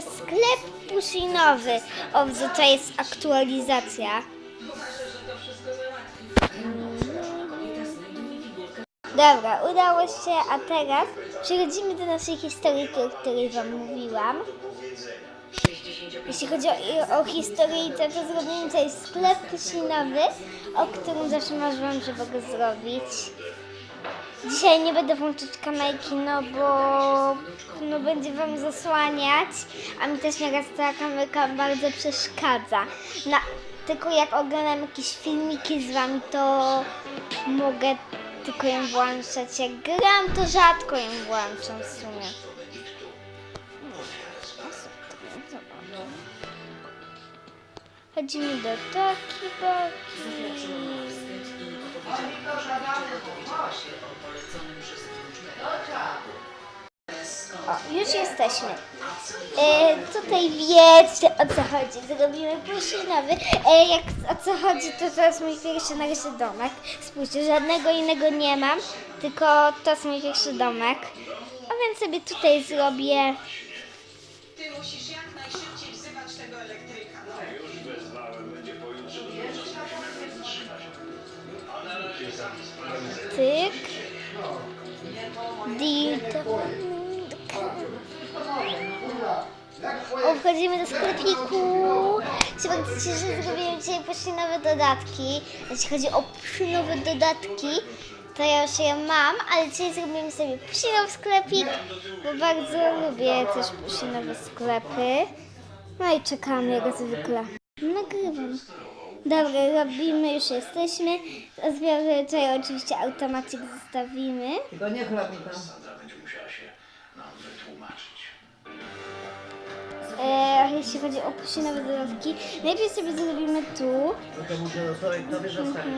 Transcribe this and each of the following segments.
Sklep pusinowy. O, to jest aktualizacja. Dobra, udało się, a teraz przechodzimy do naszej historyjki, o której Wam mówiłam. Jeśli chodzi o, o historię, to, to zrobimy tutaj sklep pusinowy, o którym zawsze marzyłam, żeby go zrobić. Dzisiaj nie będę włączyć kamerki, no bo no będzie wam zasłaniać, a mi też nieraz ta kamerka bardzo przeszkadza. Na, tylko jak oglądam jakieś filmiki z wami, to mogę tylko ją włączać. Jak gram, to rzadko ją włączam w sumie. Chodzimy do Toki Boki. O, już jesteśmy. E, tutaj wiecie o co chodzi. Zrobimy puszynowy. E, jak o co chodzi, to jest mój pierwszy na razie domek. Spójrzcie, żadnego innego nie mam, tylko to jest mój pierwszy domek. A więc sobie tutaj zrobię. Tyk. Dirt. O, wchodzimy do sklepiku. Zobaczcie, że zrobimy dzisiaj puszynowe dodatki. Jeśli chodzi o puszynowe dodatki, to ja już je mam, ale dzisiaj zrobimy sobie puszynowy sklepik, bo bardzo lubię też puszynowe sklepy. No i czekamy jak zwykle. Nagrywam. Dobra, robimy, już jesteśmy. Zbiorę tutaj oczywiście automatik zostawimy. Tylko nie chlap mi tam. będzie musiała się nam wytłumaczyć. E, jeśli chodzi o puszynowe dodatki, najpierw sobie zrobimy tu. No to muszę sobie tobie zostawić.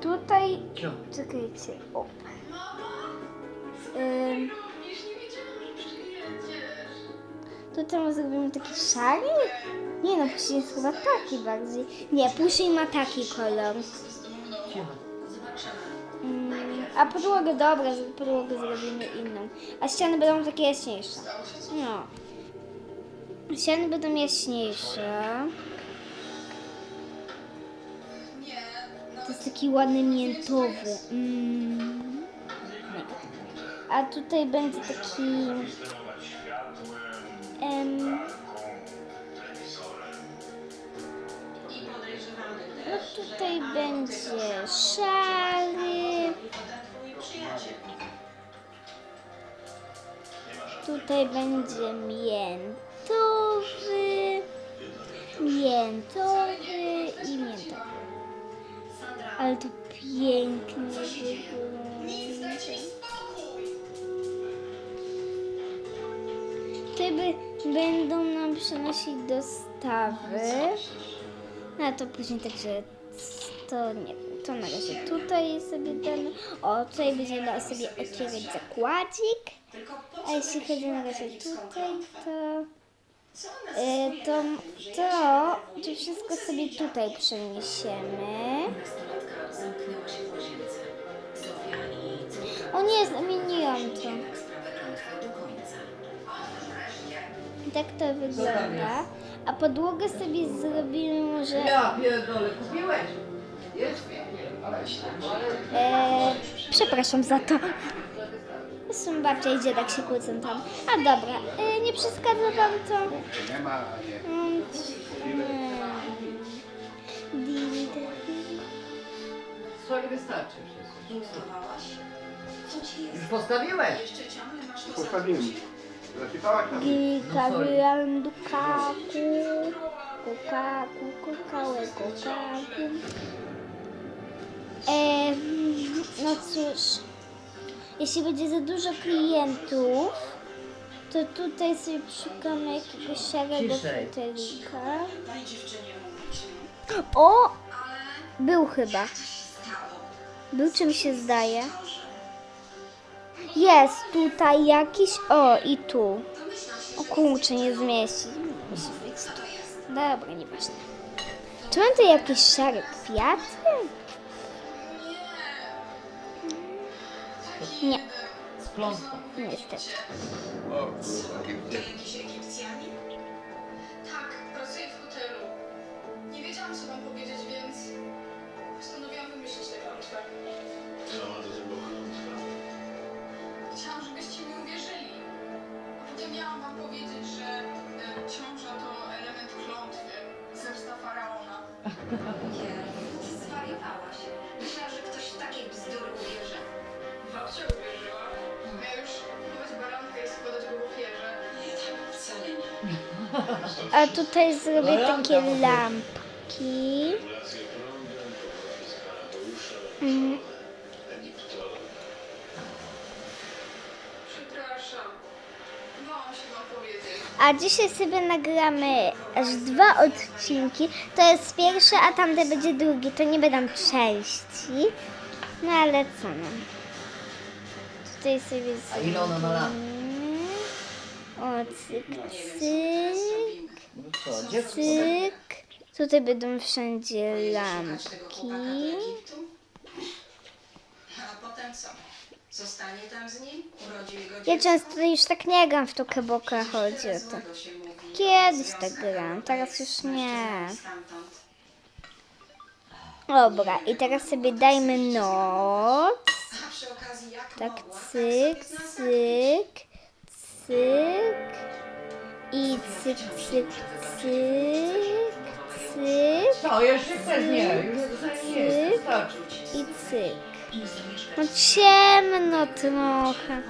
Tutaj. Co? Czekajcie. O. Ym, tutaj może zrobimy taki szary? Nie no, puszyn jest chyba taki bardziej. Nie, puszyn ma taki kolor. Mm, a podłogę, dobra, podłogę zrobimy inną. A ściany będą takie jaśniejsze. No. Ściany będą jaśniejsze. To jest taki ładny miętowy. Mm. A tutaj będzie taki... Em, no tutaj będzie szary. Tutaj będzie miętowy, miętowy i miętowy. Ale to pięknie wygląda. Tutaj by, będą nam przynosić dostawy. No to później także to nie to na razie tutaj sobie damy. O, tutaj będziemy sobie otwierać zakładzik. A jeśli chodzi na razie tutaj, to, e, to, to, to wszystko sobie tutaj przeniesiemy. O nie, zamieniłam to. Tak to wygląda. A podłogę sobie zrobimy może... Ja pierdolę, kupiłeś? Jest? E, przepraszam za to. Są babcia i dziadek się kłócą tam. A dobra, e, nie przeszkadza wam to? Nie ma, nie. Mm. Di- wystarczy przecież. Co ci jest? Już postawiłeś? Jeszcze ciągle masz to Postawiłem. Tam? Gika wyrandu kaku, kukaku, kukałe kukaku. E, no cóż, jeśli będzie za dużo klientów, to tutaj sobie szukamy jakiegoś szarego Ciszej. fotelika. O! Był chyba. Był czym się zdaje. Jest tutaj jakiś. O, i tu. O kurczę, nie zmieści. Dobra, nieważne. Czy mam tu jakieś szare kwiaty? Nie, Z klątwą. niestety. O, kurwa, A tutaj zrobię takie lampki. Powiedzieć. A dzisiaj sobie nagramy aż dwa odcinki. To jest pierwszy, a tamte będzie drugi. To nie będą części. No ale co no. Tutaj sobie A ile ona ma lat? O, cyk, cyk. No cyk. Tutaj będą wszędzie lampki. Egiptu? A potem co? Zostanie tam z nim? Urodzi jego Ja często już tak nie gram w tą kebokę, chodzi o to. Kiedyś tak grałam, teraz już nie. Dobra, i teraz sobie dajmy noc. Tak, cyk, cyk, cyk. Cyk, cyk, cyk, cyk Co, jeszcze chcesz? Nie, już nie, wystarczy. i cyk. No ciemno trochę.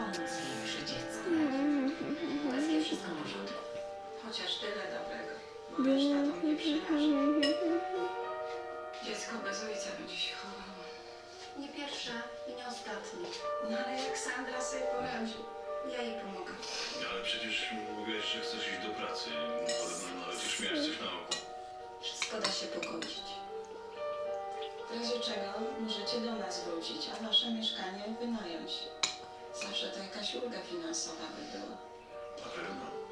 Zawsze to jakaś ulga finansowa by była. Na pewno. Możemy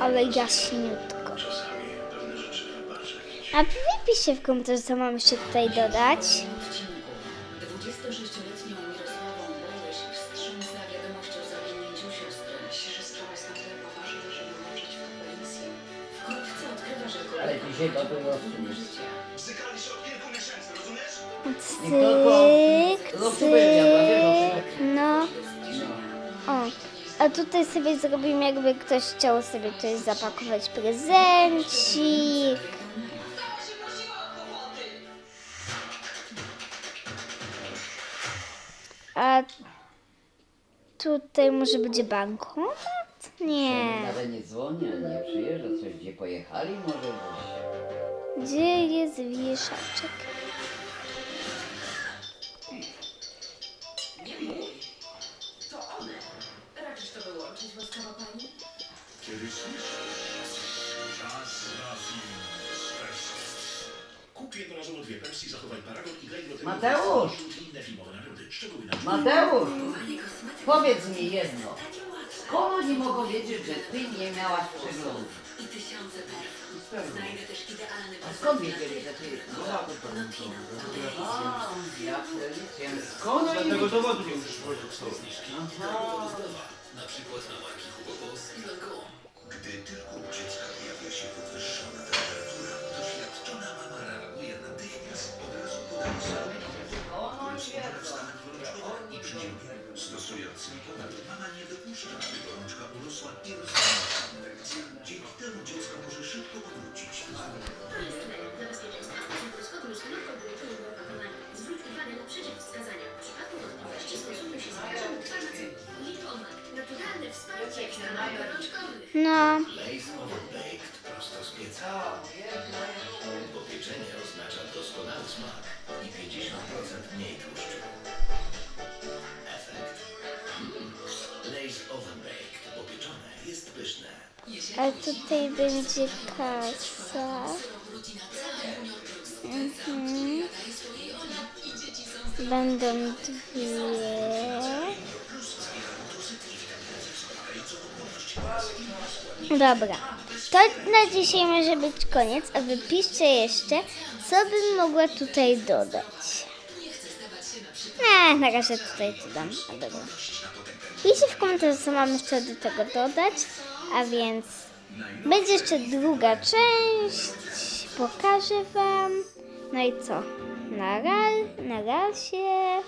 Ale jaśniutko. czasami pewne rzeczy wybacza. A wypiszcie w komentarzu, co mam jeszcze tutaj dodać. odcinku 26-letnią Mirosławą Boleś wstrząsa wiadomość o zaginięciu siostry. Jest na tyle poważna, żeby włączyć w. Wkrótce odkrywa, że Ale dzisiaj to było rozumiesz? Cyk, cyk. A tutaj sobie zrobimy, jakby ktoś chciał sobie tutaj zapakować prezencik. A tutaj może będzie bankomat? Nie. Nawet nie dzwoni, nie przyjeżdża, coś gdzie pojechali może być. Gdzie jest wieszaczek? Kiedy słyszysz czas na film Special. Kup jednorazowo dwie Pepsi, zachowaj Paragon i graj do tego Mateusz! i inne filmowe nagrody. Szczegóły na Mateusz, powiedz mi jedno. Skąd oni mogą wiedzieć, że ty nie miałaś przeglądu? I tysiące perfum. Znajdę też idealny A skąd wiedzieli, że ty... No, to A, ja przeliczyłem. Skąd oni Dlatego wiedzieli? dowodu już produkt są zniżki. Na przykład na marki Hugo Boss i Lancome. Gdy tylko u dziecka pojawia się podwyższona temperatura, doświadczona mama reaguje natychmiast. Od razu podaje Skąd oni wiedzą? stanek gorączkowy i przyziemny. Stosując Nikomet, mama nie dopuszcza, aby gorączka urosła i rozwinęła się. Dzięki temu dziecko może szybko powrócić do. Dla podróż na podróżnego opakowania. Zwróć uwagę na przeciwwskazania. W przypadku wątpliwości skonsultuj się z lekarzem. Naturalne wsparcie w stanach gorączkowych. No, prosto z pieca. Bo oznacza doskonały smak i 50% mniej tłuszczu. Efekt. Mm. Lace Overbaked, bo jest pyszne. A tutaj będzie kasa. Mhm. Będą dwie. Dobra, to na dzisiaj może być koniec, a wypiszcie jeszcze, co bym mogła tutaj dodać. Nie, na razie tutaj to dam. Dobra. Piszcie w komentarzu, co mam jeszcze do tego dodać, a więc będzie jeszcze druga część, pokażę wam. No i co? Na, ra- na razie.